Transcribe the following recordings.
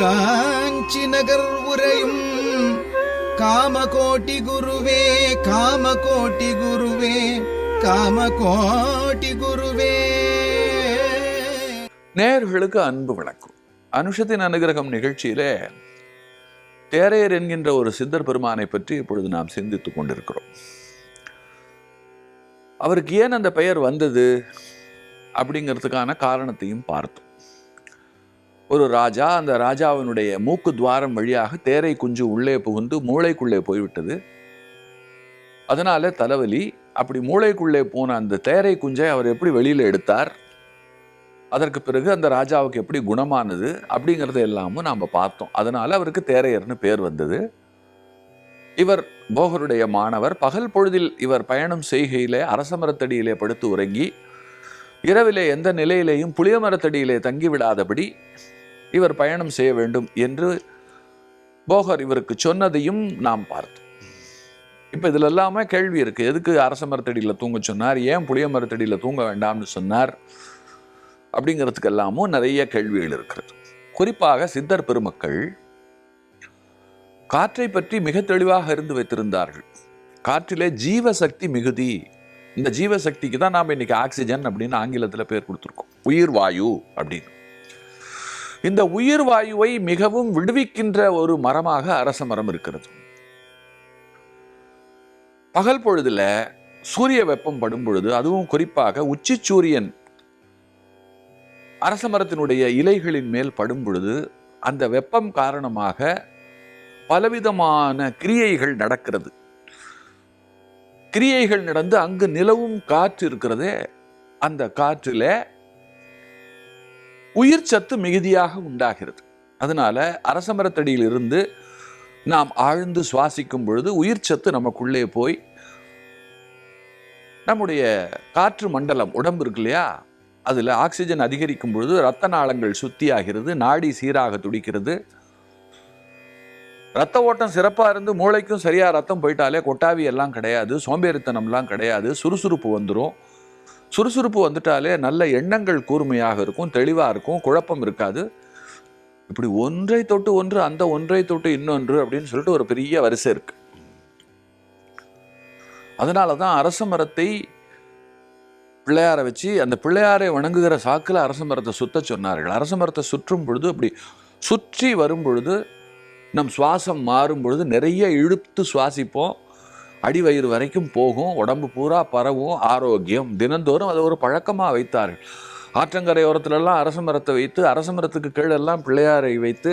காஞ்சி நகர் உரையும் காமகோட்டி குருவே காமகோட்டி குருவே காமகோட்டி குருவே. நேயர்களுக்கு அன்பு வணக்கம். அனுஷத்தின் அனுகிரகம் நிகழ்ச்சியில தேரையர் என்கின்ற ஒரு சித்தர் பெருமானை பற்றி இப்பொழுது நாம் சிந்தித்துக் கொண்டிருக்கிறோம். அவருக்கு ஏன் அந்த பெயர் வந்தது அப்படிங்கிறதுக்கான காரணத்தையும் பார்த்தோம். ஒரு ராஜா அந்த ராஜாவினுடைய மூக்கு துவாரம் வழியாக தேரை குஞ்சு உள்ளே புகுந்து மூளைக்குள்ளே போய்விட்டது. அதனால தலைவலி அப்படி மூளைக்குள்ளே போன அந்த தேரை குஞ்சை அவர் எப்படி வெளியில் எடுத்தார்? அதற்கு பிறகு அந்த ராஜாவுக்கு எப்படி குணமானது? அப்படிங்கிறத எல்லாமும் நாம் பார்த்தோம். அதனால அவருக்கு தேரையர்னு பேர் வந்தது. இவர் போகருடைய மாணவர். பகல் பொழுதில் இவர் பயணம் செய்கையிலே அரசமரத்தடியிலே படுத்து உறங்கி இரவிலே எந்த நிலையிலேயும் புளிய மரத்தடியிலே தங்கிவிடாதபடி இவர் பயணம் செய்ய வேண்டும் என்று போகர் இவருக்கு சொன்னதையும் நாம் பார்த்தோம். இப்போ இதில் எல்லாமே கேள்வி இருக்குது எதுக்கு அரச மரத்தடியில் தூங்க சொன்னார்? ஏன் புளிய மரத்தடியில் தூங்க வேண்டாம்னு சொன்னார்? அப்படிங்கிறதுக்கு எல்லாமும் நிறைய கேள்விகள் இருக்கிறது. குறிப்பாக சித்தர் பெருமக்கள் காற்றை பற்றி மிக தெளிவாக இருந்து வைத்திருந்தார்கள். காற்றிலே ஜீவசக்தி மிகுதி. இந்த ஜீவசக்திக்கு தான் நாம் இன்னைக்கு ஆக்சிஜன் அப்படின்னு ஆங்கிலத்தில் பேர் கொடுத்துருக்கோம். உயிர் வாயு அப்படின்னு. இந்த உயிர் வாயுவை மிகவும் விடுவிக்கின்ற ஒரு மரமாக அரச மரம் இருக்கிறது. பகல் பொழுதுல சூரிய வெப்பம் படும் பொழுது அதுவும் குறிப்பாக உச்சி சூரியன் அரச மரத்தினுடைய இலைகளின் மேல் படும் பொழுது அந்த வெப்பம் காரணமாக பலவிதமான கிரியைகள் நடக்கிறது. கிரியைகள் நடந்து அங்கு நிலவும் காற்று இருக்கிறதே அந்த காற்றில் உயிர் சத்து மிகுதியாக உண்டாகிறது. அதனால அரச மரத்தடியில் இருந்து நாம் ஆழ்ந்து சுவாசிக்கும் பொழுது உயிர் சத்து நமக்குள்ளே போய் நம்முடைய காற்று மண்டலம் உடம்பு இருக்கு இல்லையா? அதில் ஆக்சிஜன் அதிகரிக்கும் பொழுது ரத்த நாளங்கள் சுத்தியாகிறது நாடி சீராக துடிக்கிறது. ரத்த ஓட்டம் சிறப்பாக இருந்து மூளைக்கும் சரியாக ரத்தம் போயிட்டாலே கொட்டாவி எல்லாம் கிடையாது சோம்பேறித்தனம்லாம் கிடையாது சுறுசுறுப்பு வந்துடும் சுறுசுறுப்பு வந்துட்டாலே நல்ல எண்ணங்கள் கூர்மையாக இருக்கும் தெளிவாக இருக்கும் குழப்பம் இருக்காது. இப்படி ஒன்றை தொட்டு ஒன்று அந்த ஒன்றை தொட்டு இன்னொன்று அப்படின்னு சொல்லிட்டு ஒரு பெரிய வரிசை இருக்கு. அதனால தான் அரச மரத்தை பிள்ளையாரை வச்சு அந்த பிள்ளையாரை வணங்குகிற சாக்கில் அரச மரத்தை சுத்த சொன்னார்கள். அரச மரத்தை சுற்றும் பொழுது அப்படி சுற்றி வரும் பொழுது நம் சுவாசம் மாறும் பொழுது நிறைய இழுத்து சுவாசிப்போம். அடிவயிறு வரைக்கும் போகும் உடம்பு பூரா பரவும் ஆரோக்கியம். தினந்தோறும் அதை ஒரு பழக்கமாக வைத்தார்கள். ஆற்றங்கரையோரத்துலலாம் அரச மரத்தை வைத்து அரச மரத்துக்கு கீழெல்லாம் பிள்ளையாரை வைத்து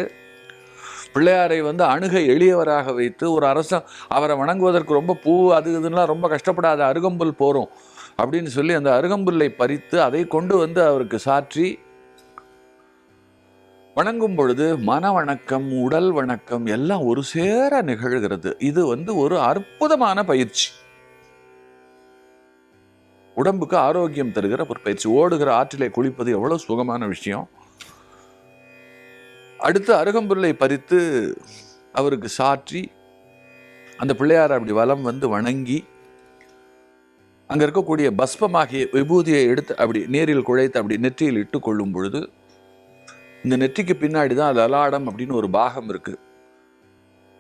பிள்ளையாரை வந்து அணுக எளியவராக வைத்து ஒரு அரசன் அவரை வணங்குவதற்கு ரொம்ப பூ அது இதுலாம் ரொம்ப கஷ்டப்படாத அருகம்புல் போகிறோம் அப்படின்னு சொல்லி அந்த அருகம்புல்லை பறித்து அதை கொண்டு வந்து அவருக்கு சாற்றி வணங்கும் பொழுது மன வணக்கம் உடல் வணக்கம் எல்லாம் ஒரு சேர நிகழ்கிறது. இது வந்து ஒரு அற்புதமான பயிற்சி. உடம்புக்கு ஆரோக்கியம் தருகிற ஒரு பயிற்சி ஓடுகிற ஆற்றிலே குளிப்பது எவ்வளவு சுகமான விஷயம். அடுத்து அருகம்புல்லை பறித்து அவருக்கு சாற்றி அந்த பிள்ளையார் அப்படி வலம் வந்து வணங்கி அங்கே இருக்கக்கூடிய பஸ்பமாகிய விபூதியை எடுத்து அப்படி நீரில் குழைத்து அப்படி நெற்றியில் இட்டு கொள்ளும் பொழுது இந்த நெற்றிக்கு பின்னாடி தான் லலாடம் அப்படின்னு ஒரு பாகம் இருக்குது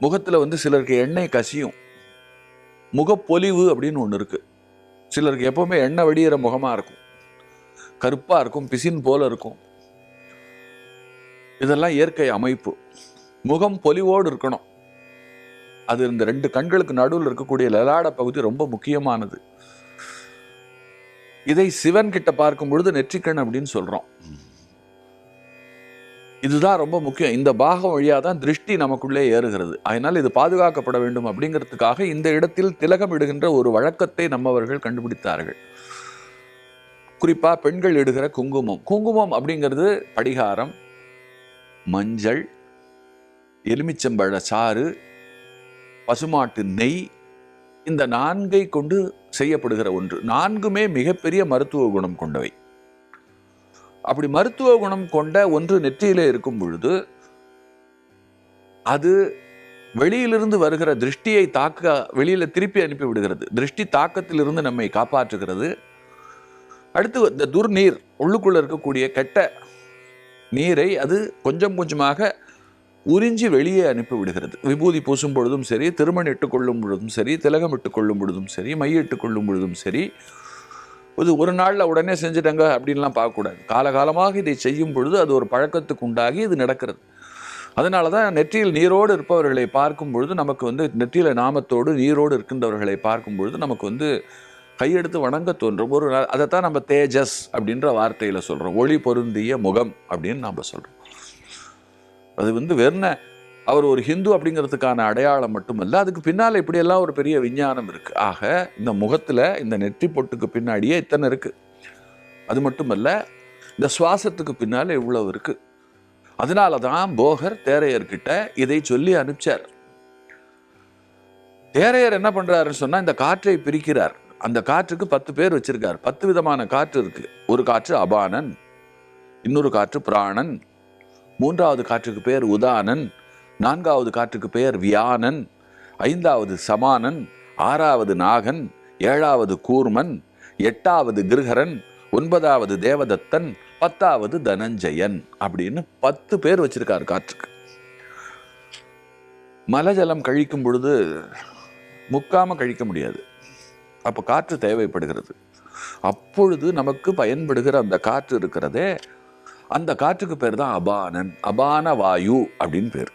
முகத்தில் வந்து சிலருக்கு எண்ணெய் கசியும். முகப்பொலிவு அப்படின்னு ஒன்று இருக்குது சிலருக்கு எப்போவுமே எண்ணெய் வடிகிற முகமாக இருக்கும். கருப்பாக இருக்கும் பிசின் போல் இருக்கும். இதெல்லாம் இயற்கை அமைப்பு. முகம் பொலிவோடு இருக்கணும். அது இந்த ரெண்டு கண்களுக்கு நடுவில் இருக்கக்கூடிய லலாட பகுதி ரொம்ப முக்கியமானது. இதை சிவன் கிட்ட பார்க்கும் பொழுது நெற்றிக்கண் அப்படின்னு சொல்கிறோம் இதுதான் ரொம்ப முக்கியம். இந்த பாகம் வழியாக தான் திருஷ்டி நமக்குள்ளே ஏறுகிறது. அதனால் இது பாதுகாக்கப்பட வேண்டும் அப்படிங்கிறதுக்காக இந்த இடத்தில் திலகம் இடுகின்ற ஒரு வழக்கத்தை நம்மவர்கள் கண்டுபிடித்தார்கள். குறிப்பாக பெண்கள் இடுகிற குங்குமம். குங்குமம் அப்படிங்கிறது படிகாரம் மஞ்சள் எலுமிச்சம்பழ சாறு பசுமாட்டு நெய் இந்த நான்கை கொண்டு செய்யப்படுகிற ஒன்று. நான்குமே மிகப்பெரிய மருத்துவ குணம் கொண்டவை. அப்படி மருத்துவ குணம் கொண்ட ஒன்று நெற்றியிலே இருக்கும் பொழுது அது வெளியிலிருந்து வருகிற திருஷ்டியை தாக்க வெளியில திருப்பி அனுப்பி விடுகிறது. திருஷ்டி தாக்கத்திலிருந்து நம்மை காப்பாற்றுகிறது. அடுத்து இந்த துர்நீர் உள்ளுக்குள்ள இருக்கக்கூடிய கெட்ட நீரை அது கொஞ்சம் கொஞ்சமாக உறிஞ்சி வெளியே அனுப்பி விடுகிறது. விபூதி பூசும் பொழுதும் சரி திருமணம் இட்டுக்கொள்ளும் பொழுதும் சரி திலகம் இட்டுக்கொள்ளும் பொழுதும் சரி மை கொள்ளும் பொழுதும் சரி இது ஒரு நாளில் உடனே செஞ்சுட்டாங்க அப்படின்லாம் பார்க்கக்கூடாது. காலகாலமாக இதை செய்யும் பொழுது அது ஒரு பழக்கத்துக்கு உண்டாகி இது நடக்கிறது. அதனால தான் நெற்றியில் நீரோடு இருப்பவர்களை பார்க்கும் பொழுது நமக்கு வந்து நெற்றியில் நாமத்தோடு நீரோடு இருக்கின்றவர்களை பார்க்கும் பொழுது நமக்கு வந்து கையெடுத்து வணங்க தோன்றும். ஒரு அதைத்தான் நம்ம தேஜஸ் அப்படின்ற வார்த்தையில் சொல்கிறோம் ஒளி பொருந்திய முகம் அப்படின்னு நாம் சொல்கிறோம் அது வந்து வெறும் அவர் ஒரு ஹிந்து அப்படிங்கிறதுக்கான அடையாளம் மட்டுமல்ல அதுக்கு பின்னால் இப்படியெல்லாம் ஒரு பெரிய விஞ்ஞானம் இருக்குது ஆக இந்த முகத்தில் இந்த நெற்றி பொட்டுக்கு பின்னாடியே இத்தனை இருக்குது அது மட்டுமல்ல இந்த சுவாசத்துக்கு பின்னால் இவ்வளவு இருக்குது அதனால தான் போகர் தேரையர்கிட்ட இதை சொல்லி அனுப்பிச்சார். தேரையர் என்ன பண்ணுறாருன்னு சொன்னால் இந்த காற்றை பிரிக்கிறார். அந்த காற்றுக்கு பத்து பேர் வச்சிருக்கார். பத்து விதமான காற்று இருக்குது ஒரு காற்று அபானன் இன்னொரு காற்று பிராணன் மூன்றாவது காற்றுக்கு பேர் உதானன் நான்காவது காற்றுக்கு பெயர் வியானன் ஐந்தாவது சமானன் ஆறாவது நாகன் ஏழாவது கூர்மன் எட்டாவது கிருஹரன் ஒன்பதாவது தேவதத்தன் பத்தாவது தனஞ்சயன் அப்படின்னு பத்து பேர் வச்சிருக்காரு காற்றுக்கு. மலஜலம் கழிக்கும் பொழுது முக்காம கழிக்க முடியாது. அப்போ காற்று தேவைப்படுகிறது. அப்பொழுது நமக்கு பயன்படுகிற அந்த காற்று இருக்கிறதே அந்த காற்றுக்கு பேர் தான் அபானன் அபான வாயு அப்படின்னு பேர்.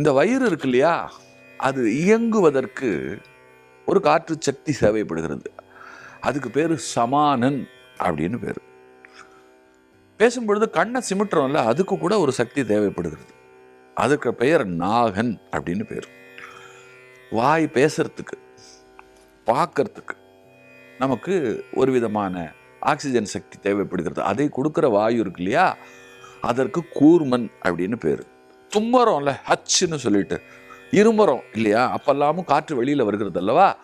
இந்த வயிறு இருக்கு இல்லையா? அது இயங்குவதற்கு ஒரு காற்று சக்தி தேவைப்படுகிறது. அதுக்கு பேர் சமானன் அப்படின்னு பேர். பேசும்பொழுது கண்ணை சிமிட்டுறோம்ல அதுக்கு கூட ஒரு சக்தி தேவைப்படுகிறது. அதுக்கு பெயர் நாகன் அப்படின்னு பேர். வாய் பேசுறதுக்கு பார்க்கறதுக்கு நமக்கு ஒரு விதமான ஆக்சிஜன் சக்தி தேவைப்படுகிறது. அதை கொடுக்குற வாயு இருக்கு இல்லையா? அதற்கு கூர்மன் அப்படின்னு பேர். தும்மறோம்ல ஹச்சுன்னு சொல்லிட்டு. இருமரம் இல்லையா? அப்பெல்லாமும் காற்று வெளியில் வருகிறது அல்லவா?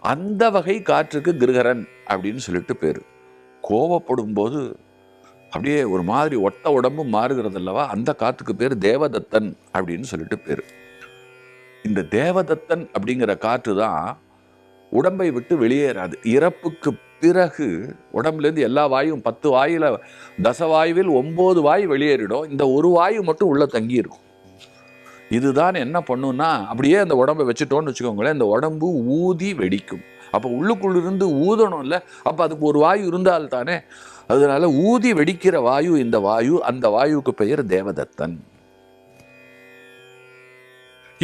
அந்த வகை காற்றுக்கு கிருகரன் அப்படின்னு சொல்லிட்டு பேர். கோவப்படும் போது அப்படியே ஒரு மாதிரி ஒட்ட உடம்பு மாறுகிறது அல்லவா? அந்த காற்றுக்கு பேர் தேவதத்தன் அப்படின்னு சொல்லிட்டு பேர். இந்த தேவதத்தன் அப்படிங்கிற காற்று தான் உடம்பை விட்டு வெளியேறாது. இறப்புக்கு பிறகு உடம்புலேருந்து எல்லா வாயும் பத்து வாயில தசவாயுவில் ஒம்பது வாய் வெளியேறிடும். இந்த ஒரு வாயு மட்டும் உள்ளே தங்கியிருக்கும். இதுதான் என்ன பண்ணுன்னா அப்படியே அந்த உடம்பை வச்சுட்டோன்னு வச்சுக்கோங்களேன் இந்த உடம்பு ஊதி வெடிக்கும். அப்போ உள்ளுக்குள்ளிருந்து ஊதணும்ல அப்போ அதுக்கு ஒரு வாயு இருந்தால் தானே அதனால ஊதி வெடிக்கிற வாயு இந்த வாயு அந்த வாயுவுக்கு பெயர் தேவதத்தன்.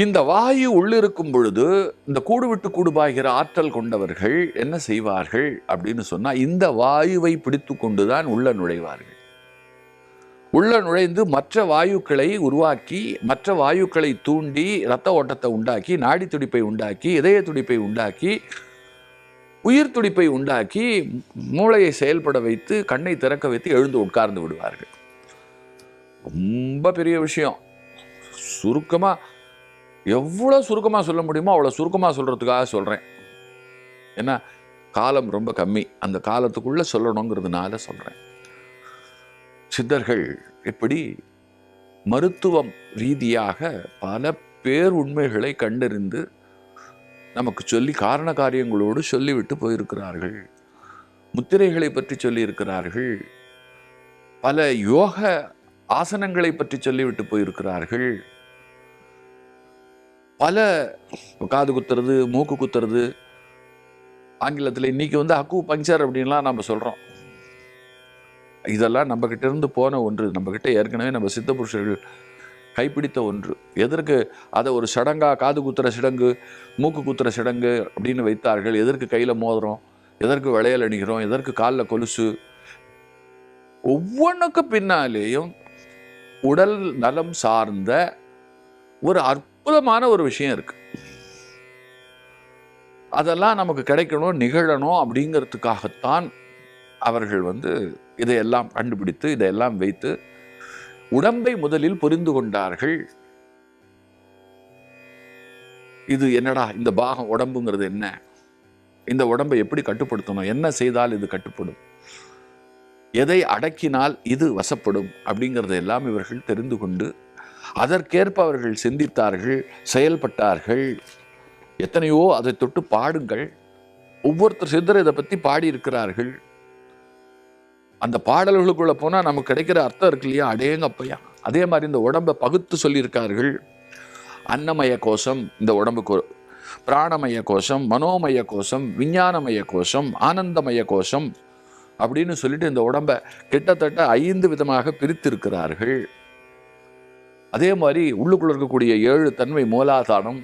இந்த வாயு உள்ளிருக்கும் பொழுது இந்த கூடு விட்டு கூடு பாய்கிற ஆற்றல் கொண்டவர்கள் என்ன செய்வார்கள் அப்படின்னு சொன்னால் இந்த வாயுவை பிடித்து கொண்டுதான் உள்ள நுழைவார்கள். உள்ள நுழைந்து மற்ற வாயுக்களை உருவாக்கி மற்ற வாயுக்களை தூண்டி இரத்த ஓட்டத்தை உண்டாக்கி நாடி துடிப்பை உண்டாக்கி இதய துடிப்பை உண்டாக்கி உயிர் துடிப்பை உண்டாக்கி மூளையை செயல்பட வைத்து கண்ணை திறக்க வைத்து எழுந்து உட்கார்ந்து விடுவார்கள். ரொம்ப பெரிய விஷயம். சுருக்கமாக எவ்வளோ சுருக்கமாக சொல்ல முடியுமோ அவ்வளோ சுருக்கமாக சொல்கிறதுக்காக சொல்கிறேன் ஏன்னா காலம் ரொம்ப கம்மி. அந்த காலத்துக்குள்ளே சொல்லணுங்கிறதுனால சொல்கிறேன் சித்தர்கள் எப்படி மருத்துவம் ரீதியாக பல பேர் உண்மைகளை கண்டறிந்து நமக்கு சொல்லி காரண காரியங்களோடு சொல்லிவிட்டு போயிருக்கிறார்கள். முத்திரைகளை பற்றி சொல்லியிருக்கிறார்கள். பல யோக ஆசனங்களை பற்றி சொல்லிவிட்டு போயிருக்கிறார்கள். பல காது குத்துறது மூக்கு குத்துறது. ஆங்கிலத்தில் இன்னைக்கு வந்து அக்கு பஞ்சர் அப்படின்லாம் நம்ம சொல்கிறோம் இதெல்லாம் நம்மக்கிட்ட இருந்து போன ஒன்று. நம்மக்கிட்ட ஏற்கனவே நம்ம சித்த புருஷர்கள் கைப்பிடித்த ஒன்று. எதற்கு அதை ஒரு சடங்காக காது குத்துற சடங்கு மூக்கு குத்துற சடங்கு அப்படின்னு வைத்தார்கள்? எதற்கு கையில் மோதுறோம் எதற்கு விளையல் அணிகிறோம்? எதற்கு காலில் கொலுசு? ஒவ்வொன்றுக்கு பின்னாலேயும் உடல் நலம் சார்ந்த ஒரு அற்புதமான ஒரு விஷயம் இருக்கு. அதெல்லாம் நமக்கு கிடைக்கணும் நிகழணும் அப்படிங்கிறதுக்காகத்தான் அவர்கள் வந்து இதையெல்லாம் கண்டுபிடித்து இதையெல்லாம் வைத்து உடம்பை முதலில் புரிந்து கொண்டார்கள். இது என்னடா இந்த பாகம் உடம்புங்கிறது என்ன? இந்த உடம்பை எப்படி கட்டுப்படுத்தணும்? என்ன செய்தால் இது கட்டுப்படும்? எதை அடக்கினால் இது வசப்படும்? அப்படிங்கிறத எல்லாம் இவர்கள் தெரிந்து கொண்டு அதற்கேற்ப அவர்கள் சிந்தித்தார்கள் செயல்பட்டார்கள். எத்தனையோ அதை தொட்டு பாடுங்கள். ஒவ்வொருத்தர் சித்தர் இதை பற்றி பாடியிருக்கிறார்கள். அந்த பாடல்களுக்குள்ளே போனால் நமக்கு கிடைக்கிற அர்த்தம் இருக்கு இல்லையா? அடேங்கப்பையா. அதே மாதிரி இந்த உடம்பை பகுத்து சொல்லியிருக்கார்கள். அன்னமய கோஷம் இந்த உடம்புக்கு பிராணமய கோஷம் மனோமய கோஷம் விஞ்ஞானமய கோஷம் ஆனந்தமய கோஷம் அப்படின்னு சொல்லிட்டு இந்த உடம்பை கிட்டத்தட்ட ஐந்து விதமாக பிரித்திருக்கிறார்கள். அதே மாதிரி உள்ளுக்குள்ள இருக்கக்கூடிய ஏழு தன்மை மூலாதானம்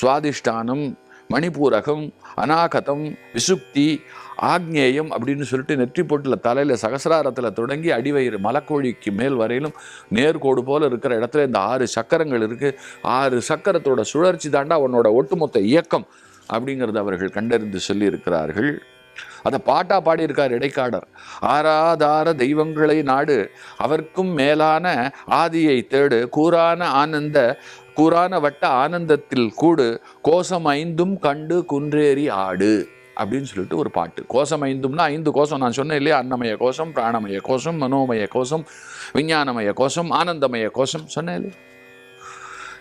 சுவாதிஷ்டானம் மணிப்பூரகம் அநாகதம் விசுப்தி ஆக்ஞேயம் அப்படின்னு சொல்லிட்டு நெற்றி போட்டில் தலையில் சகசிராரத்தில் தொடங்கி அடிவயிறு மலக்கோழிக்கு மேல் வரையிலும் நேர்கோடு போல் இருக்கிற இடத்துல இந்த ஆறு சக்கரங்கள் இருக்குது ஆறு சக்கரத்தோட சுழற்சி தாண்டா உன்னோட ஒட்டுமொத்த இயக்கம் அப்படிங்கிறத அவர்கள் கண்டறிந்து சொல்லியிருக்கிறார்கள். அதை பாட்டா பாடியிருக்கார் இடைக்காடர். ஆராதார தெய்வங்களை நாடு அவர்க்கும் மேலான ஆதியை தேடு. கூரான ஆனந்த கூரான வட்ட ஆனந்தத்தில் கூடு. கோசம் ஐந்தும் கண்டு குன்றேறி ஆடு அப்படின்னு சொல்லிட்டு ஒரு பாட்டு. கோசம் ஐந்தும்னா ஐந்து கோஷம் நான் சொன்னேன் இல்லையா? அன்னமய கோஷம் பிராணமய கோஷம் மனோமய கோஷம் விஞ்ஞானமய கோஷம் ஆனந்தமய கோஷம் சொன்னேன் இல்லையா?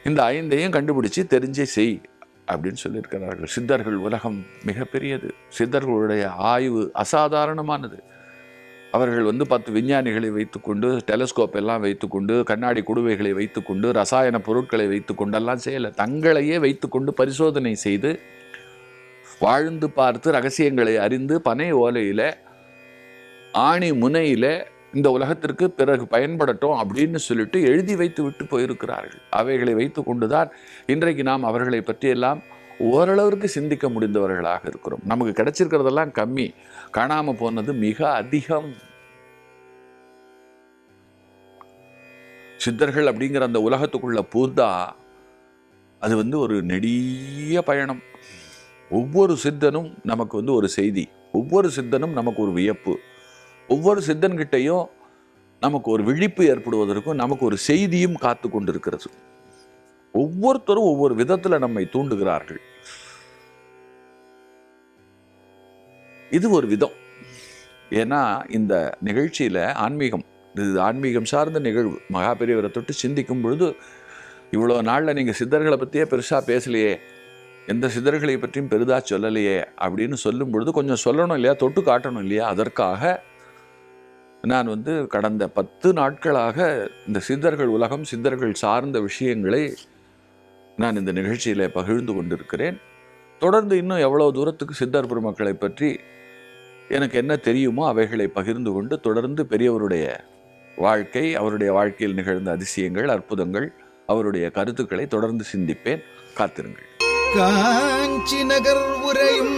இந்த ஐந்தையும் கண்டுபிடிச்சு தெரிஞ்சே செய். அப்படின்னு சொல்லியிருக்கிறார்கள். சித்தர்கள் உலகம் மிகப்பெரியது. சித்தர்களுடைய ஆய்வு அசாதாரணமானது. அவர்கள் வந்து பத்து விஞ்ஞானிகளை வைத்துக்கொண்டு டெலஸ்கோப் எல்லாம் வைத்துக்கொண்டு கண்ணாடி குடுவைகளை வைத்துக்கொண்டு ரசாயன பொருட்களை வைத்துக்கொண்டெல்லாம் செய்யலை. தங்களையே வைத்துக்கொண்டு பரிசோதனை செய்து வாழ்ந்து பார்த்து ரகசியங்களை அறிந்து பனை ஓலையில் ஆணி முனையில் இந்த உலகத்திற்கு பிறகு பயன்படட்டும் அப்படின்னு சொல்லிட்டு எழுதி வைத்து விட்டு போயிருக்கிறார்கள். அவைகளை வைத்து கொண்டுதான் இன்றைக்கு நாம் அவர்களை பற்றியெல்லாம் ஓரளவிற்கு சிந்திக்க முடிந்தவர்களாக இருக்கிறோம். நமக்கு கிடைச்சிருக்கிறதெல்லாம் கம்மி. காணாமல் போனது மிக அதிகம். சித்தர்கள் அப்படிங்கிற அந்த உலகத்துக்குள்ள பூந்தா அது வந்து ஒரு நெடிய பயணம். ஒவ்வொரு சித்தனும் நமக்கு வந்து ஒரு செய்தி. ஒவ்வொரு சித்தனும் நமக்கு ஒரு வியப்பு. ஒவ்வொரு சித்தன்கிட்டையும் நமக்கு ஒரு விழிப்பு ஏற்படுவதற்கும் நமக்கு ஒரு செய்தியும் காத்து கொண்டிருக்கிறது ஒவ்வொருத்தரும் ஒவ்வொரு விதத்தில் நம்மை தூண்டுகிறார்கள். இது ஒரு விதம். ஏன்னா இந்த நிகழ்ச்சியில் ஆன்மீகம் இது ஆன்மீகம் சார்ந்த நிகழ்வு. மகாபெரியவரை தொட்டு சிந்திக்கும் பொழுது இவ்வளோ நாளில் நீங்கள் சித்தர்களை பற்றியே பெருசாக பேசலையே எந்த சித்தர்களை பற்றியும் பெரிதாக சொல்லலையே அப்படின்னு சொல்லும் பொழுது கொஞ்சம் சொல்லணும் இல்லையா? தொட்டு காட்டணும் இல்லையா? அதற்காக நான் வந்து கடந்த பத்து நாட்களாக இந்த சித்தர்கள் உலகம் சித்தர்கள் சார்ந்த விஷயங்களை நான் இந்த நிகழ்ச்சியில் பகிர்ந்து கொண்டிருக்கிறேன். தொடர்ந்து இன்னும் எவ்வளோ தூரத்துக்கு சித்தர் பெருமக்களை பற்றி எனக்கு என்ன தெரியுமோ அவைகளை பகிர்ந்து கொண்டு தொடர்ந்து பெரியவருடைய வாழ்க்கை அவருடைய வாழ்க்கையில் நிகழ்ந்த அதிசயங்கள் அற்புதங்கள் அவருடைய கருத்துக்களை தொடர்ந்து சிந்திப்பேன். காத்திருங்கள். காஞ்சி நகர் உரையும்